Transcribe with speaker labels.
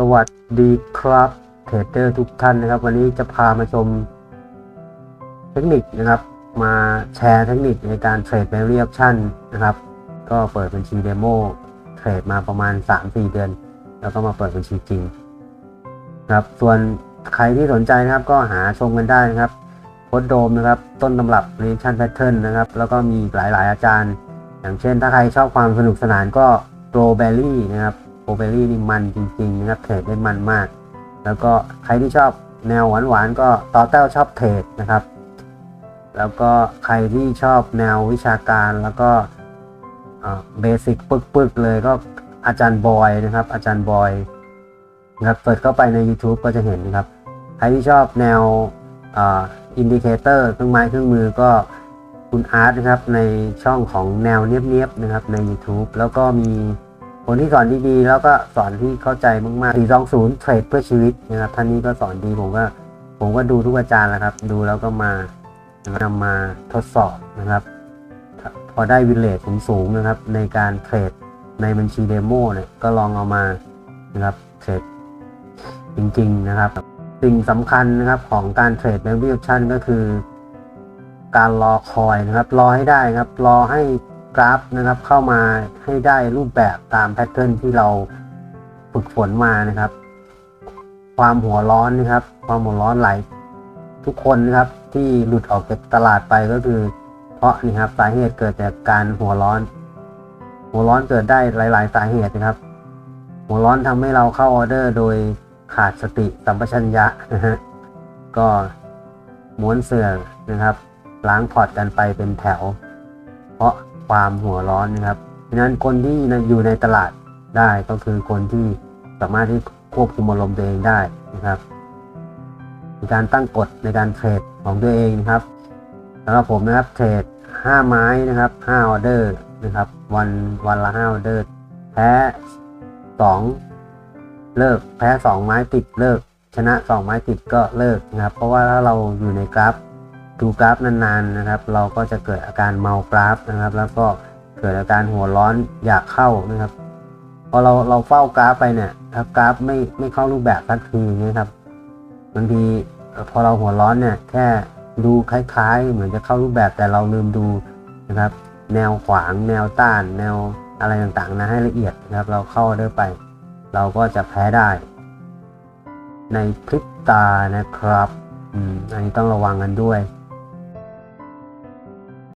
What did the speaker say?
Speaker 1: สวัสดีครับเทรดเดอร์ทุกท่านนะครับ วันนี้จะพามาชมเทคนิคนะครับ มาแชร์เทคนิคในการเทรด Value Option นะครับ ก็เปิดบัญชีเดโมเทรดมาประมาณ 3-4 เดือน แล้วก็มาเปิดบัญชีจริงนะครับ ส่วนใครที่สนใจนะครับ ก็หาชมกันได้นะครับโค้ดโดมนะครับ ต้นตำรับ Reaction Pattern นะครับ แล้วก็มีหลายๆ อาจารย์ อย่างเช่นถ้าใครชอบความสนุกสนานก็ Pro Berry นะครับ Pro Berry นี่มันจริงๆนะครับเทรดได้มันมาก แล้วก็ใครที่ชอบแนวหวานๆก็ต่อเต้าชอบเทรดนะครับ แล้วก็ใครที่ชอบแนววิชาการแล้วก็เบสิกปึกๆเลยก็อาจารย์บอยนะครับ อาจารย์บอยนะครับเปิดเข้าไปใน YouTube ก็จะเห็นนะครับ ใครที่ชอบแนวอินดิเคเตอร์เครื่องไม้เครื่องมือก็คุณอาร์ตนะครับในช่องของแนวเนียบๆนะครับใน YouTube แล้วก็มี คนที่สอนดีๆ แล้วก็สอนที่เข้าใจมากๆ420เทรดเพื่อชีวิตนะครับท่านนี้ก็สอนดีผมก็ผมก็ดูทุกอาจารย์แหละครับ ดูแล้วก็มานำมาทดสอบนะครับ พอได้วินเลทสูงๆนะครับ ในการเทรดในบัญชีเดโมเนี่ยก็ลองเอามานะครับเทรดจริงๆนะครับ สิ่งสำคัญนะครับของการเทรด value option ก็คือ การรอคอยนะครับ รอให้ได้ครับ รอให้ กราฟนะครับ เข้ามาให้ได้รูปแบบตามแพทเทิร์นที่เราฝึกฝนมานะครับ ความหัวร้อนนะครับ ความหัวร้อนไหลทุกคนนะครับที่หลุดออกจากตลาดไปก็คือ เพราะนี่ครับสาเหตุเกิดจากการหัวร้อน หัวร้อนเกิดได้หลาย ๆ สาเหตุนะครับ หัวร้อนทำให้เราเข้าออเดอร์ โดยขาดสติสัมปชัญญะนะฮะก็ม้วนเสือนะครับ ล้างพอร์ตกันไปเป็นแถว เพราะ ความหัวร้อนนะครับฉะนั้นคนที่อยู่ในตลาดได้ก็คือคนที่สามารถที่ควบคุมอารมณ์ตัวเองได้นะครับมีการตั้งกฎในการเทรดของตัวเองนะครับสำหรับผมนะครับเทรด5 ไม้นะครับ5ออเดอร์นะครับวันวันละ5ออเดอร์แพ้ 2 เลิกแพ้ 2 ไม้ติดเลิก ชนะ 2 ไม้ติดก็เลิกนะครับ เพราะว่าถ้าเราอยู่ในกราฟ ดูกราฟนานๆนะครับ เราก็จะเกิดอาการเมากราฟนะครับ แล้วก็เกิดอาการหัวร้อนอยากเข้านะครับ พอเราเราเฝ้ากราฟไปเนี่ย ถ้ากราฟไม่ไม่เข้ารูปแบบสักทีนะครับบางทีพอเราหัวร้อนเนี่ยแค่ดูคล้ายๆ เหมือนจะเข้ารูปแบบแต่เราลืมดูนะครับ แนวขวางแนวต้าน แนวอะไรต่างๆนะให้ละเอียดนะครับ เราเข้าเด้ไป เราก็จะแพ้ได้ ในพริบตานะครับ อืมอันนี้ต้องระวังกันด้วย